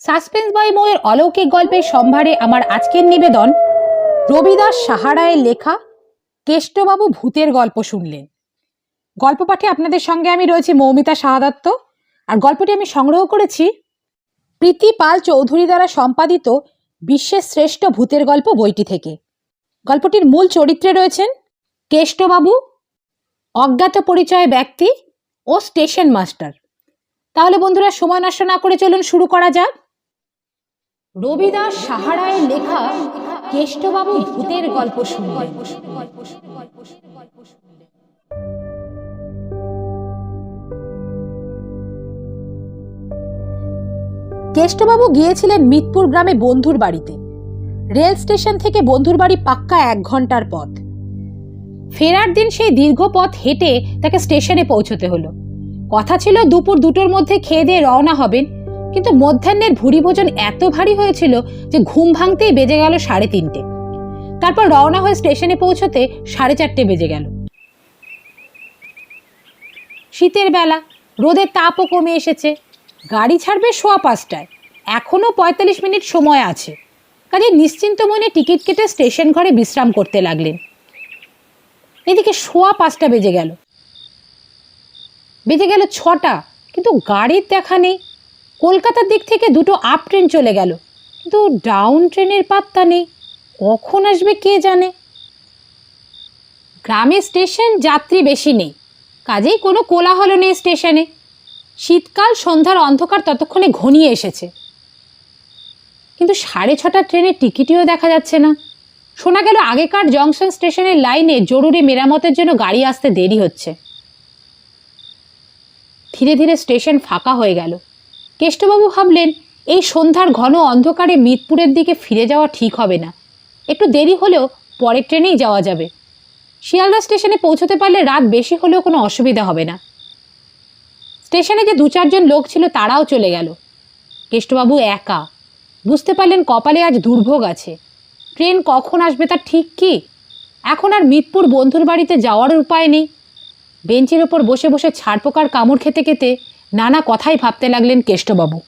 Suspense by মোয়ের অলৌকিক গল্পের সম্ভারে আমার আজকের নিবেদন, রবিদাস সাহারায়ের লেখা কেষ্টবাবু ভূতের গল্প শুনলেন। গল্প পাঠে আপনাদের সঙ্গে আমি রয়েছি মৌমিতা শাহাদাত্ত আর গল্পটি আমি সংগ্রহ করেছি প্রীতি পাল চৌধুরী দ্বারা সম্পাদিত বিশ্বের শ্রেষ্ঠ ভূতের গল্প বইটি থেকে। গল্পটির মূল চরিত্রে রয়েছেন কেষ্টবাবু, অজ্ঞাত পরিচয় ব্যক্তি ও স্টেশন মাস্টার তাহলে বন্ধুরা সময় নষ্ট না করে চলুন শুরু করা যাক। রবিদাস সাহারায়ের লেখা কেষ্টবাবু ভূতের গল্প কেষ্টবাবু গিয়েছিলেন মিতপুর গ্রামে বন্ধুর বাড়িতে। রেল স্টেশন থেকে বন্ধুর বাড়ি পাক্কা এক ঘণ্টার পথ। ফেরার দিন সেই দীর্ঘ পথ হেঁটে তাকে স্টেশনে পৌঁছতে হলো। কথা ছিল দুপুর দুটোর মধ্যে খেয়ে দিয়ে রওনা হবেন, কিন্তু মধ্যাহ্নের ভুরি ভোজন এত ভারী হয়েছিল যে ঘুম ভাঙতেই বেজে গেল সাড়ে তিনটে। তারপর রওনা হয়ে স্টেশনে পৌঁছতে সাড়ে চারটে বেজে গেল। শীতের বেলা, রোদের তাপও কমে এসেছে। গাড়ি ছাড়বে সোয়া পাঁচটায়। এখনও পঁয়তাল্লিশ মিনিট সময় আছে। কাজে নিশ্চিন্ত মনে টিকিট কেটে স্টেশন ঘরে বিশ্রাম করতে লাগলেন। এদিকে সোয়া পাঁচটা বেজে গেল। বেজে গেল ছটা, কিন্তু গাড়ির দেখা নেই। কলকাতার দিক থেকে দুটো আপ ট্রেন চলে গেল, কিন্তু ডাউন ট্রেনের পাত্তা নেই। কখন আসবে কে জানে? গ্রামে স্টেশন যাত্রী বেশি নেই, কাজেই কোনো কোলাহল নেই স্টেশনে শীতকাল সন্ধ্যার অন্ধকার ততক্ষণে ঘনিয়ে এসেছে। কিন্তু সাড়ে ছটা ট্রেনের টিকিটিও দেখা যাচ্ছে না। শোনা গেল আগেকার জংশন স্টেশনের লাইনে জরুরি মেরামতের জন্য গাড়ি আসতে দেরি হচ্ছে। ধীরে ধীরে স্টেশন ফাঁকা হয়ে গেল। কেষ্টবাবু ভাবলেন, এই সন্ধ্যার ঘন অন্ধকারে মিতপুরের দিকে ফিরে যাওয়া ঠিক হবে না। একটু দেরি হলেও পরের ট্রেনেই যাওয়া যাবে। শিয়ালদা স্টেশনে পৌঁছতে পারলে রাত বেশি হলেও কোনো অসুবিধা হবে না। স্টেশনে যে দু চারজন লোক ছিল তারাও চলে গেল। কেষ্টবাবু একা। বুঝতে পারলেন কপালে আজ দুর্ভোগ আছে। ট্রেন কখন আসবে তার ঠিক কি? এখন আর মিতপুর বন্ধুর বাড়িতে যাওয়ার উপায় নেই। বেঞ্চের ওপর বসে বসে ছাড়পোকার কামড় খেতে খেতে নানা কথাই ভাবতে লাগলেন কেষ্টবাবু।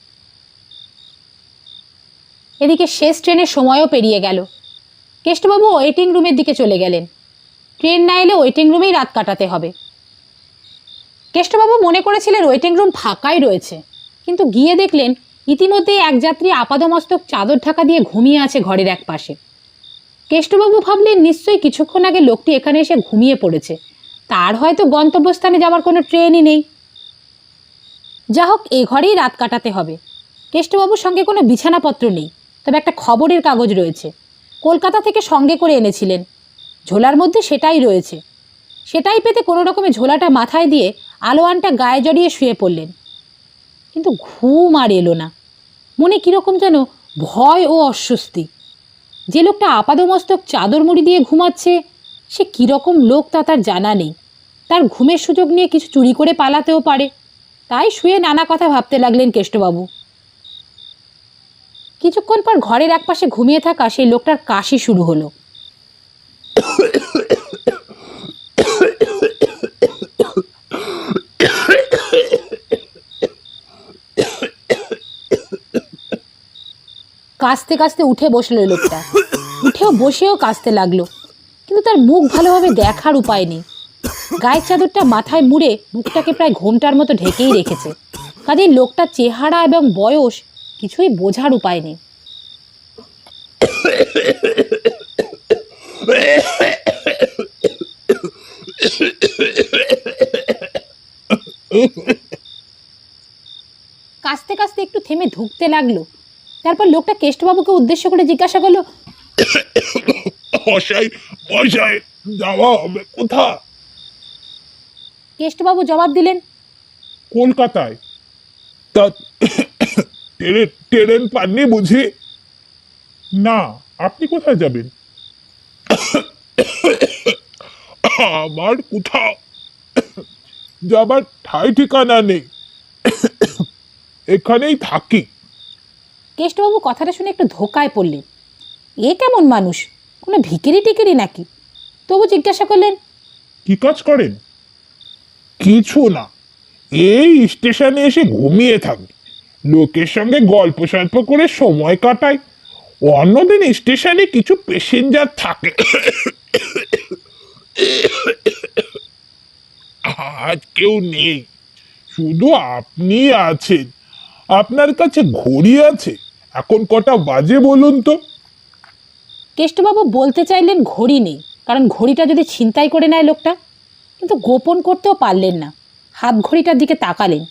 এদিকে শেষ ট্রেনের সময়ও পেরিয়ে গেল। কেষ্টবাবু ওয়েটিং রুমের দিকে চলে গেলেন। ট্রেন না এলে ওয়েটিং রুমেই রাত কাটাতে হবে। কেষ্টবাবু মনে করেছিলেন ওয়েটিং রুম ফাঁকাই রয়েছে, কিন্তু গিয়ে দেখলেন ইতিমধ্যেই এক যাত্রী আপাদমস্তক চাদর ঢাকা দিয়ে ঘুমিয়ে আছে ঘরের এক পাশে কেষ্টবাবু ভাবলেন নিশ্চয়ই কিছুক্ষণ আগে লোকটি এখানে এসে ঘুমিয়ে পড়েছে। তার হয়তো গন্তব্যস্থানে যাওয়ার কোনো ট্রেনই নেই। যা হোক, এ ঘরেই রাত কাটাতে হবে। কেষ্টবাবুর সঙ্গে কোনো বিছানাপত্র নেই, তবে একটা খবরের কাগজ রয়েছে। কলকাতা থেকে সঙ্গে করে এনেছিলেন। ঝোলার মধ্যে সেটাই রয়েছে। সেটাই পেতে কোনো রকমে ঝোলাটা মাথায় দিয়ে আলোয়ানটা গায়ে জড়িয়ে শুয়ে পড়লেন। কিন্তু ঘুম আর এলো না। মনে কীরকম যেন ভয় ও অস্বস্তি। যে লোকটা আপাদমস্তক চাদর মুড়ি দিয়ে ঘুমাচ্ছে, সে কীরকম লোক তা তার জানা নেই। তার ঘুমের সুযোগ নিয়ে কিছু চুরি করে পালাতেও পারে। তাই শুয়ে নানা কথা ভাবতে লাগলেন কেষ্টবাবু। কিছুক্ষণ পর ঘরের একপাশে ঘুমিয়ে থাকা সেই লোকটার কাশি শুরু হলো। কাঁচতে কাঁচতে উঠে বসল লোকটা। উঠেও বসেও কাঁচতে লাগল। কিন্তু তার মুখ ভালোভাবে দেখার উপায় নেই। গায়ের চাদরটা মাথায় মুড়ে মুখটাকে প্রায় ঘোমটার মতো ঢেকেই রেখেছে। কাজেই লোকটার চেহারা এবং বয়স কিছুই বোঝার উপায় নেই। কাঁচতে কাঁচতে একটু থেমে ধুকতে লাগল। তারপর লোকটা কেষ্টবাবুকে উদ্দেশ্য করে জিজ্ঞাসা করল মশাই মশাই যাওয়া হবে কোথা কেষ্টবাবু জবাব দিলেন কলকাতায়। তা ট্রেন ট্রেন পাননি বুঝি? না আপনি কোথায় যাবেন? আমার কোথাও যাবার ঠাই ঠিকানা নেই। এখানেই থাকি। কেষ্টবাবু কথাটা শুনে একটু ধোকায় পড়লেন। এ কেমন মানুষ? কোনো ভিকিরি টিকিরি নাকি? তবু জিজ্ঞাসা করলেন, কি কাজ করেন? কিছু না। এই স্টেশনে এসে ঘুমিয়ে থাকি। লোকের সঙ্গে গল্প সল্প করে সময় কাটাই অন্যদিন স্টেশনে কিছু প্যাসেঞ্জার থাকে। আজ কেউ নেই। শুধু আপনি আছেন। আপনার কাছে ঘড়ি আছে। এখন কটা বাজে বলুন তো? কেষ্টবাবু বলতে চাইলেন ঘড়ি নেই কারণ ঘড়িটা যদি ছিনতাই করে নেয় লোকটা কিন্তু গোপন করতেও পারলেন না হাত ঘড়িটার দিকে তাকালেন।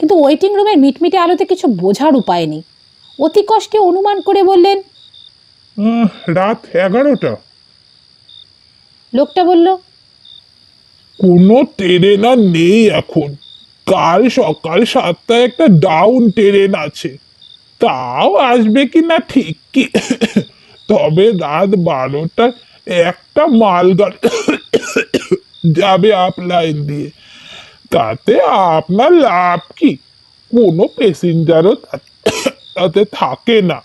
কিন্তু ওয়েটিং রুমের মিটমিটে আলোতে কিছু বোঝার উপায় নেই। অতি কষ্টে অনুমান করে বললেন রাত এগারোটা। লোকটা বলল কোনো ট্রেন আর নেই এখন। কাল সকাল সাতটায় একটা ডাউন ট্রেন আছে। তাও আসবে কি না ঠিক কি তবে রাত বারোটায় একটা মালগাড়ি যাবে আপ লাইন দিয়ে। তাতে আপনার লাভ কি? কোনো প্যাসেঞ্জারও তাতে থাকে না।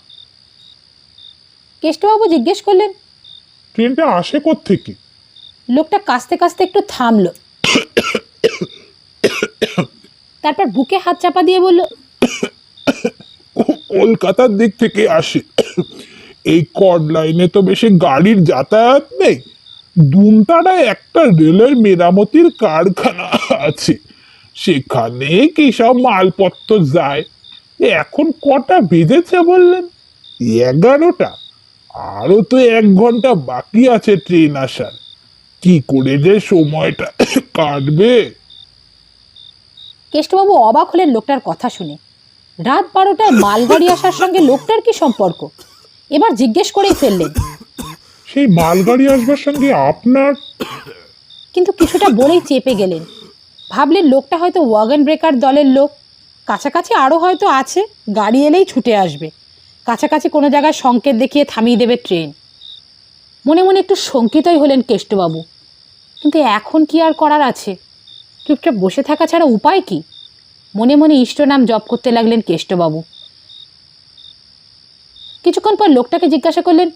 কেষ্টবাবু জিজ্ঞেস করলেন ট্রেনটা আসে থেকে লোকটা কাস্তে কাস্তে একটু থামলো। তারপর বুকে হাত চাপা দিয়ে বলল কলকাতার দিক থেকে আসে। এই কড লাইনে তো বেশি গাড়ির যাতায়াত নেই। দুমতারায় একটা রেলের মেরামতির কারখানা আছে। সেখানে কি সব মালপত্র যায়? এখন কটা বেজেছে বললেন? এগারোটা। আরও তো এক ঘণ্টা বাকি আছে ট্রেন আসার। কি করে যে সময়টা কাটবে? কেষ্টবাবু অবাক হলেন লোকটার কথা শুনে। রাত বারোটায় মালগাড়ি আসার সঙ্গে লোকটার কি সম্পর্ক? এবার জিজ্ঞেস করেই ফেললেন। সেই মালগাড়ি আসবার সঙ্গে আপনার? কিন্তু কিছুটা বলেই চেপে গেলেন। ভাবলেন লোকটা হয়তো ওয়াগন ব্রেকার দলের লোক। কাছাকাছি আরও হয়তো আছে গাড়ি এলেই ছুটে আসবে। কাছাকাছি কোনো জায়গায় সংকেত দেখিয়ে থামিয়ে দেবে ট্রেন। মনে মনে একটু শঙ্কিতই হলেন কেষ্টবাবু। কিন্তু এখন কি আর করার আছে? চুপচাপ বসে থাকা ছাড়া উপায় কি? মনে মনে ইষ্ট নাম জপ করতে লাগলেন কেষ্টবাবু। কিছুক্ষণ পর লোকটাকে জিজ্ঞাসা করলেন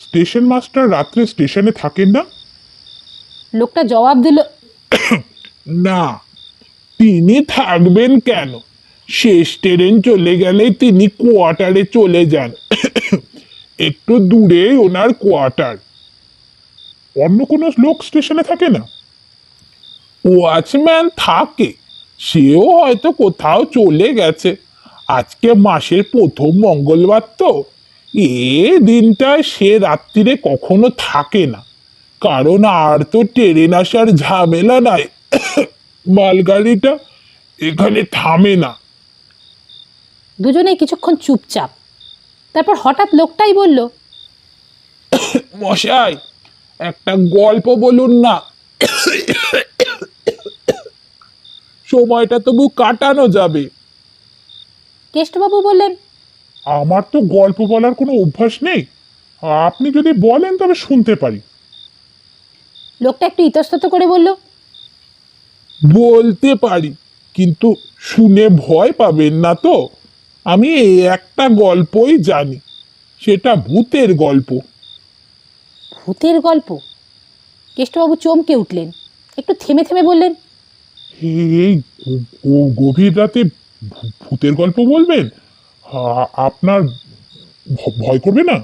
স্টেশন মাস্টার রাত্রে স্টেশনে থাকেন না? লোকটা জবাব দিল না তিনি থাকবেন কেন? শেষ ট্রেন চলে গেলে তিনি কোয়ার্টারে চলে যান। একটু দূরে ওনার কোয়ার্টার। অন্য কোনো লোক স্টেশনে থাকে না? ওয়াচম্যান থাকে। সেও হয়তো কোথাও চলে গেছে। আজকে মাসের প্রথম মঙ্গলবার তো। এ দিনটায় সে রাত্রিরে কখনো থাকে না। কারণ আর তো ট্রেন আসার ঝামেলা নাই। মালগাড়িটা এখানে থামে না। দুজনেই কিছুক্ষণ চুপচাপ। তারপর হঠাৎ লোকটাই বলল মশাই একটা গল্প বলুন না। সময়টা তবু কাটানো যাবে। কেষ্টবাবু বললেন আমার তো গল্প বলার কোনো অভ্যাস নেই। আপনি যদি বলেন তবে শুনতে পারি। লোকটা একটু ইতস্তত করে বলল বলতে পারি কিন্তু শুনে ভয় পাবেন না তো। আমি এই একটা গল্পই জানি সেটা ভূতের গল্প। ভূতের গল্প? কেষ্টবাবু চমকে উঠলেন একটু থেমে থেমে বললেন এই গভীর রাতে ভূতের গল্প বলবেন? আপনার ভয় করবে না?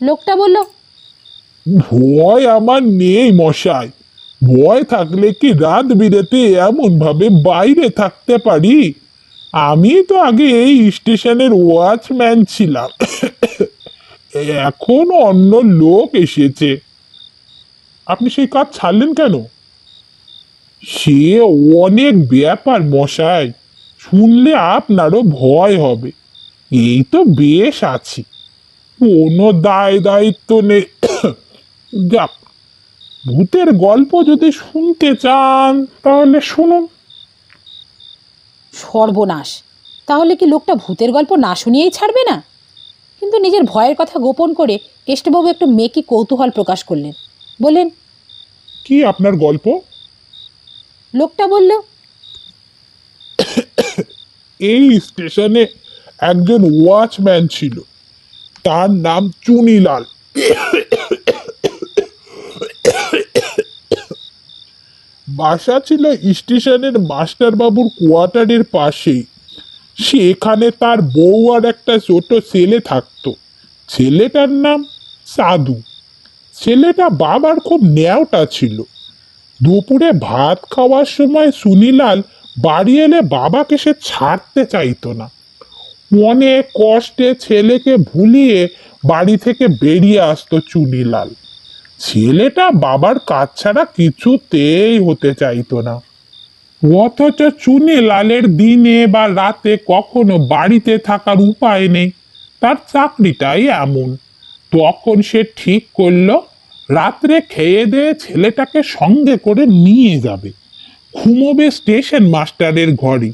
লোকটা বলল ভয় আমার নেই মশাই। ভয় থাকলে কি রাত বিরেতে এমন ভাবে বাইরে থাকতে পারি? আমি তো আগে এই স্টেশনের ওয়াচম্যান ছিলাম। এখন অন্য লোক এসেছে। আপনি সেই কাজ ছাড়লেন কেন? সে অনেক ব্যাপার মশাই শুনলে আপনারও ভয় হবে। এই তো বেশ আছি। কোনো দায় দায়িত্ব নেই। যাক ভূতের গল্প যদি শুনতে চান তাহলে শুনুন। সর্বনাশ। তাহলে কি লোকটা ভূতের গল্প না শুনিয়েই ছাড়বে না? কিন্তু নিজের ভয়ের কথা গোপন করে কেষ্টবাবু একটু মেকি কৌতূহল প্রকাশ করলেন। বললেন কি আপনার গল্প? লোকটা বলল, এই স্টেশনে একজন ওয়াচম্যান ছিল, তার নাম চুনিলাল। বাসা ছিল স্টেশনের মাস্টারবাবুর কোয়ার্টারের পাশেই। সেখানে তার বউ আর একটা ছোট ছেলে থাকতো। ছেলেটার নাম সাধু। ছেলেটা বাবার খুব ন্যাওটা ছিল। দুপুরে ভাত খাওয়ার সময় সুনিলাল বাড়ি এলে বাবাকে সে ছাড়তে চাইতো না। অনেক কষ্টে ছেলেকে ভুলিয়ে বাড়ি থেকে বেরিয়ে আসতো চুনিলাল ছেলেটা বাবার কাজ ছাড়া কিছুতেই হতে চাইতো না। অথচ চুনি লালের দিনে বা রাতে কখনো বাড়িতে থাকার উপায় নেই, তার চাকরিটাই এমন। তখন সে ঠিক করল রাত্রে খেয়ে দিয়ে ছেলেটাকে সঙ্গে করে নিয়ে যাবে। ঘুমোবে স্টেশন মাস্টারের ঘরে।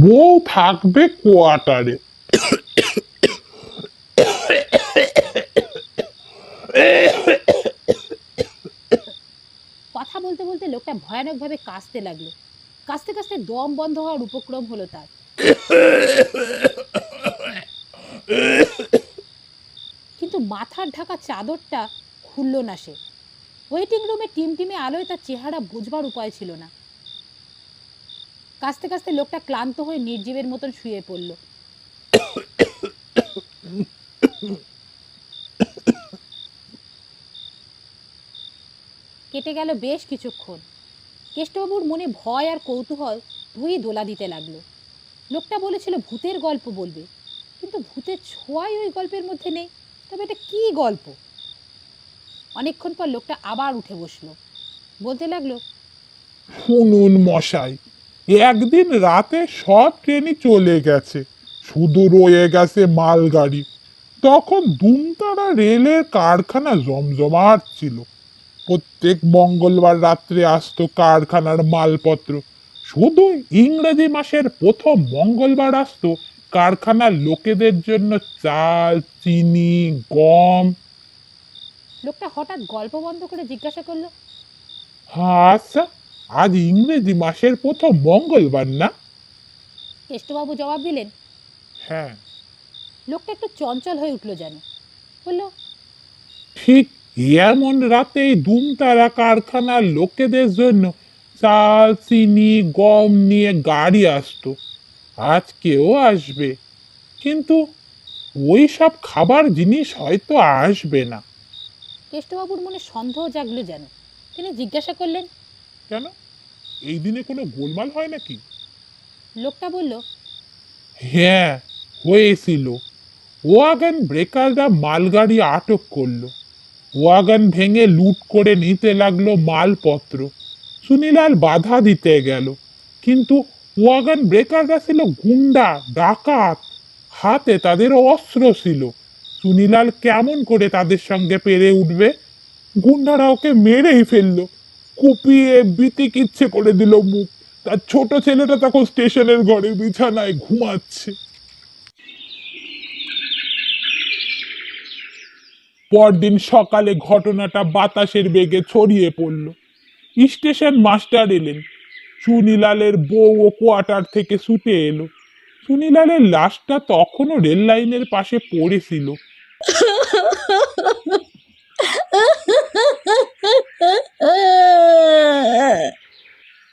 বউ থাকবে কোয়ার্টারে। কথা বলতে বলতে লোকটা ভয়ানকভাবে কাশতে লাগল। কাশতে কাশতে দম বন্ধ হওয়ার উপক্রম হলো তার। কিন্তু মাথার ঢাকা চাদরটা খুলল না সে। ওয়েটিং রুমে টিমটিমে আলোয় তার চেহারা বুঝবার উপায় ছিল না। কাশতে কাশতে লোকটা ক্লান্ত হয়ে নির্জীবের মতন শুয়ে পড়ল। কেটে গেল বেশ কিছুক্ষণ। কেষ্টবাবুর মনে ভয় আর কৌতূহল দুই দোলা দিতে লাগল। লোকটা বলেছিল ভূতের গল্প বলবে, কিন্তু ভূতের ছোঁয়াই ওই গল্পের মধ্যে নেই। তবে এটা কি গল্প? অনেকক্ষণ পর লোকটা আবার উঠে বসল। বলতে লাগল, শুনুন মশাই, একদিন রাতে সব ট্রেনই চলে গেছে। শুধু রয়ে গেছে মালগাড়ি। তখন দুমতারা রেলের কারখানা জমজমাট ছিল প্রত্যেক মঙ্গলবার রাত্রে আসতো কারখানার মালপত্র। শুধু ইংরেজি মাসের প্রথম মঙ্গলবার আসতো কারখানার লোকেদের জন্য চাল, চিনি, গম লোকটা হঠাৎ গল্প বন্ধ করে জিজ্ঞাসা করল আচ্ছা আজ ইংরেজি মাসের প্রথম মঙ্গলবার না? কেষ্টবাবু জবাব দিলেন হ্যাঁ। লোকটা একটু চঞ্চল হয়ে উঠল যেন বলল ঠিক এমন রাতেই দুমতারা কারখানার লোকেদের জন্য চাল চিনি গম নিয়ে গাড়ি আসতো। আজকেও আসবে। কিন্তু ওই সব খাবার জিনিস হয়তো আসবে না। কেষ্টবাবুর মনে সন্দেহ জাগলো যেন। তিনি জিজ্ঞাসা করলেন কেন? এই দিনে কোনো গোলমাল হয় নাকি? লোকটা বলল হ্যাঁ হয়েছিল। ওয়াগন ব্রেকাররা মালগাড়ি আটক করল। ওয়াগন ভেঙে লুট করে নিতে লাগল মালপত্র। সুনীলাল বাধা দিতে গেল। কিন্তু ওয়াগন ব্রেকাররা ছিল গুন্ডা ডাকাত। হাতে তাদের অস্ত্র ছিল। সুনীলাল কেমন করে তাদের সঙ্গে পেরে উঠবে? গুন্ডারা ওকে মেরেই ফেলল। কুপিয়ে বিতিক করে দিল মুখ। তার ছোট ছেলেটা তখন স্টেশনের ঘরে বিছানায় ঘুমাচ্ছে। পরদিন সকালে ঘটনাটা বাতাসের বেগে ছড়িয়ে পড়ল। স্টেশন মাস্টার এলেন। সুনীলালের বউ ও কোয়ার্টার থেকে ছুটে এলো। সুনীলালের লাশটা তখনও রেল লাইনের পাশে পড়েছিল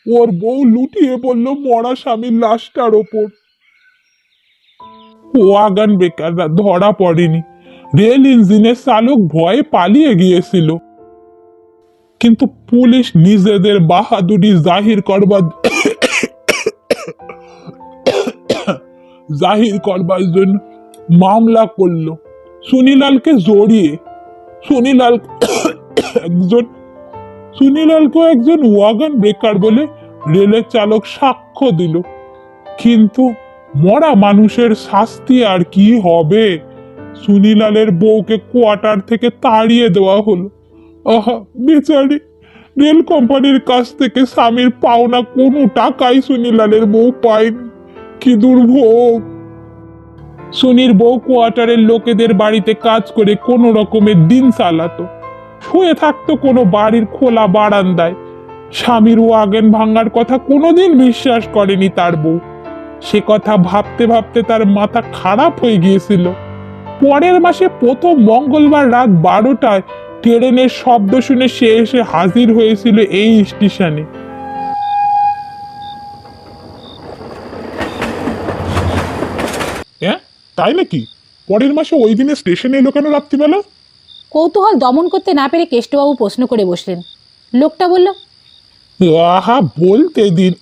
ওর বউ লুটিয়ে পড়ল মরা স্বামীর লাশটার ওপর। ওয়াগান বেকাররা ধরা পড়েনি। রেল ইঞ্জিনের চালক ভয়ে পালিয়ে গিয়েছিল। কিন্তু পুলিশ নিজেদের বাহাদুরি জাহির করবার জাহির করবার জন্য মামলা করল। সুনীলালকে জড়িয়ে, সুনীলাল একজন সুনীলালকে একজন ওয়াগন ব্রেকার বলে রেলের চালক সাক্ষ্য দিল। কিন্তু মরা মানুষের শাস্তি আর কি হবে? সুনীলালের বউকে কোয়ার্টার থেকে তাড়িয়ে দেওয়া হলো। আহা, বেচারি, রেল কোম্পানির কাছ থেকে স্বামীর পাওনা কোনো টাকাই সুনীলালের বউ পায়নি। কি দুর্ভোগ! সুনির বউ কোয়ার্টারের লোকেদের বাড়িতে কাজ করে কোনো রকমের দিন চালাতো। শুয়ে থাকতো কোনো বাড়ির খোলা বারান্দায়। স্বামীর ওয়াগেন ভাঙার কথা কোনোদিন বিশ্বাস করেনি তার বউ। সে কথা ভাবতে ভাবতে তার মাথা খারাপ হয়ে গিয়েছিল। পরের মাসে প্রথম মঙ্গলবার রাত বারোটায় ট্রেনের শব্দ শুনে সে এসে হাজির হয়েছিল এই স্টেশনে। তাই নাকি? পরের মাসে ওই দিনে স্টেশনে এলো কেন রাত্রিবেলা? কৌতূহল দমন করতে না পেরে কেষ্টবাবু প্রশ্ন করে বসলেন। লোকটা বলল আহা বলতে দিন।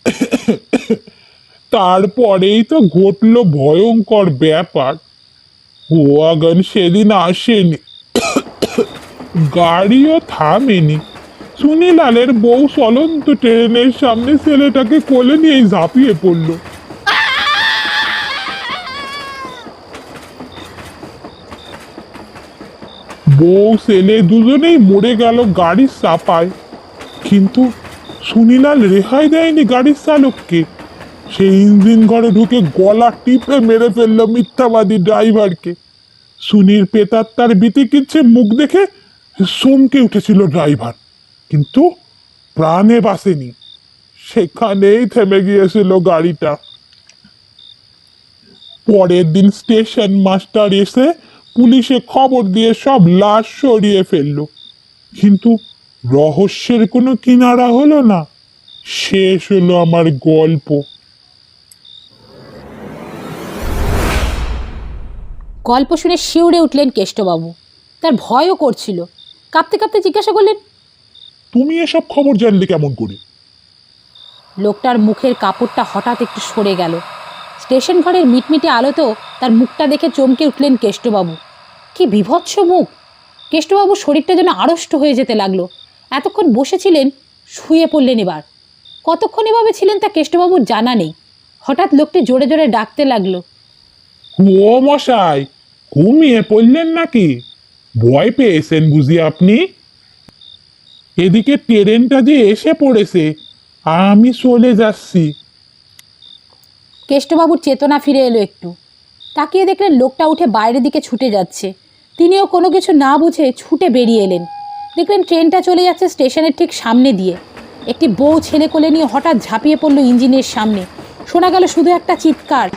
তারপরেই তো ঘটলো ভয়ঙ্কর ব্যাপার। ওয়াগন সেদিন আসেনি। গাড়িও থামেনি। সুনীলালের বউ চলন্ত ট্রেনের সামনে ছেলেটাকে কোলে নিয়ে ঝাঁপিয়ে পড়ল। বউ ছেলে দুজনেই মরে গেল গাড়ির চাপায়। কিন্তু সুনীলাল রেহাই দেয়নি গাড়ির চালককে। সে ইঞ্জিন ঘরে ঢুকে গলা টিপে মেরে ফেলল মিথ্যাবাদী ড্রাইভারকে। সুনীর পেতাত্তার বিতিকিচ্ছে মুখ দেখে চমকে উঠেছিল ড্রাইভার। কিন্তু প্রাণে বাসেনি সেখানেই থেমে গিয়েছিল গাড়িটা। পরের দিন স্টেশন মাস্টার এসে পুলিশে খবর দিয়ে সব লাশ সরিয়ে ফেলল। কিন্তু রহস্যের কোনো কিনারা হলো না। শেষ হলো আমার গল্প। গল্প শুনে শিউরে উঠলেন কেষ্টবাবু। তার ভয়ও করছিল। কাঁপতে কাঁপতে জিজ্ঞাসা করলেন তুমি এসব খবর জানলে কেমন করে? লোকটার মুখের কাপড়টা হঠাৎ একটু সরে গেল। স্টেশন ঘরের মিটমিটে আলোতেও তার মুখটা দেখে চমকে উঠলেন কেষ্টবাবু। কি বিভৎস মুখ। কেষ্টবাবুর শরীরটা যেন আড়ষ্ট হয়ে যেতে লাগল। এতক্ষণ বসেছিলেন শুয়ে পড়লেন এবার। কতক্ষণ এভাবে ছিলেন তা কেষ্টবাবুর জানা নেই। হঠাৎ লোকটি জোরে জোরে ডাকতে লাগল। ও মশাই ঘুমিয়ে পড়লেন নাকি? ভয় পেয়েছেন বুঝি আপনি? এদিকে ট্রেনটা যে এসে পড়েছে আমি চলে যাচ্ছি। কেষ্টবাবুর চেতনা ফিরে এলো একটু। তাকিয়ে দেখলেন লোকটা উঠে বাইরের দিকে ছুটে যাচ্ছে। তিনিও কোনো কিছু না বুঝে ছুটে বেরিয়ে এলেন। দেখলেন ট্রেনটা চলে যাচ্ছে স্টেশনের ঠিক সামনে দিয়ে। একটি বউ ছেলে কোলে নিয়ে হঠাৎ ঝাঁপিয়ে পড়ল ইঞ্জিনের সামনে। শোনা গেল শুধু একটা চিৎকার।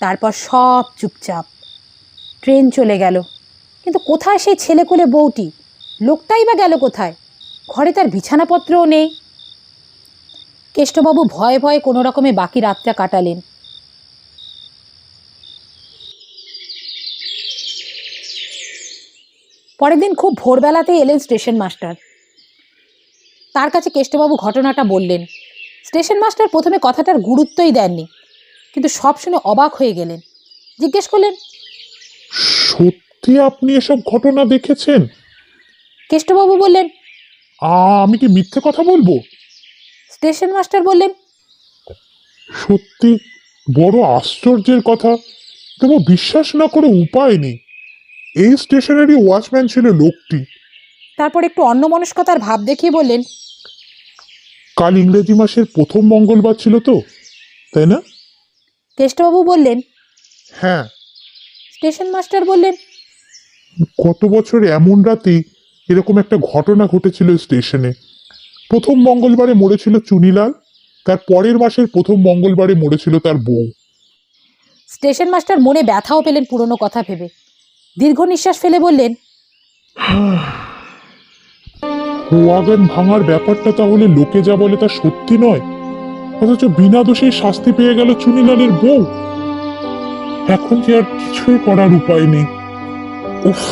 তারপর সব চুপচাপ। ট্রেন চলে গেল। কিন্তু কোথায় সেই ছেলে কোলে বউটি? লোকটাই বা গেল কোথায়? ঘরে তার বিছানাপত্রও নেই। কেষ্টবাবু ভয়ে ভয়ে কোনো রকমে বাকি রাতটা কাটালেন। পরের দিন খুব ভোরবেলাতেই এলেন স্টেশন মাস্টার। তার কাছে কেষ্টবাবু ঘটনাটা বললেন। স্টেশন মাস্টার প্রথমে কথাটার গুরুত্বই দেননি কিন্তু সব শুনে অবাক হয়ে গেলেন। জিজ্ঞেস করলেন সত্যি আপনি এসব ঘটনা দেখেছেন? কেষ্টবাবু বললেন আ- আমি কি মিথ্যে কথা বলব? স্টেশন মাস্টার বললেন সত্যি বড় আশ্চর্যের কথা তবু বিশ্বাস না করে উপায় নেই। এই স্টেশনেরই ওয়াচম্যান ছিল লোকটি। তারপর একটু অন্যমনস্কতার ভাব দেখিয়ে বললেন কাল ইংরেজি মাসের প্রথম মঙ্গলবার ছিল তো তাই না? কেষ্টবাবু বললেন হ্যাঁ। স্টেশন মাস্টার বললেন গত বছর এমন রাতেই এরকম একটা ঘটনা ঘটেছিল স্টেশনে। প্রথম মঙ্গলবারে মরেছিল চুনিলাল তার পরের মাসের প্রথম মঙ্গলবারে মরেছিল তার বউ। স্টেশন মাস্টার মনে ব্যথাও পেলেন পুরনো কথা ভেবে। দীর্ঘ নিঃশ্বাস ফেলে বললেন ওয়াগন ভাঙার ব্যাপারটা তাহলে লোকে যা বলে তা সত্যি নয় অথচ বিনা দোষে শাস্তি পেয়ে গেল চুনিলালের বউ। এখন যে আর কিছুই করার উপায় নেই। উফ।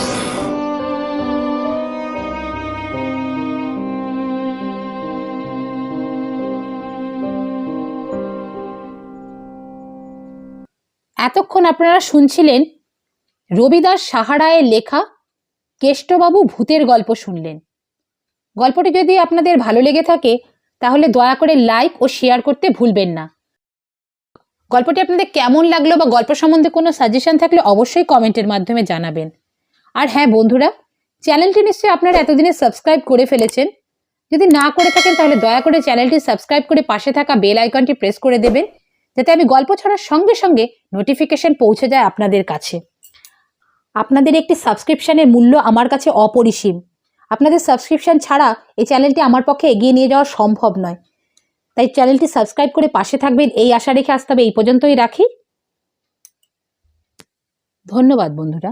এতক্ষণ আপনারা শুনছিলেন রবিদাস সাহারায়ের লেখা কেষ্টবাবু ভূতের গল্প শুনলেন। গল্পটি যদি আপনাদের ভালো লেগে থাকে, তাহলে দয়া করে লাইক ও শেয়ার করতে ভুলবেন না। গল্পটি আপনাদের কেমন লাগল বা গল্প সম্বন্ধে কোনো সাজেশন থাকলে অবশ্যই কমেন্টের মাধ্যমে জানাবেন। আর হ্যাঁ বন্ধুরা, চ্যানেলটি নিশ্চয়ই আপনারা এতদিনে সাবস্ক্রাইব করে ফেলেছেন। যদি না করে থাকেন, তাহলে দয়া করে চ্যানেলটি সাবস্ক্রাইব করে পাশে থাকা বেল আইকনটি প্রেস করে দেবেন। যাতে আমি গল্প ছড়ার সঙ্গে সঙ্গে নোটিফিকেশন পৌঁছে যায় আপনাদের কাছে। আপনাদের একটি সাবস্ক্রিপশানের মূল্য আমার কাছে অপরিসীম। আপনাদের সাবস্ক্রিপশান ছাড়া এই চ্যানেলটি আমার পক্ষে এগিয়ে নিয়ে যাওয়া সম্ভব নয়। তাই চ্যানেলটি সাবস্ক্রাইব করে পাশে থাকবেন, এই আশা রেখে আসতে হবে এই পর্যন্তই রাখি। ধন্যবাদ বন্ধুরা।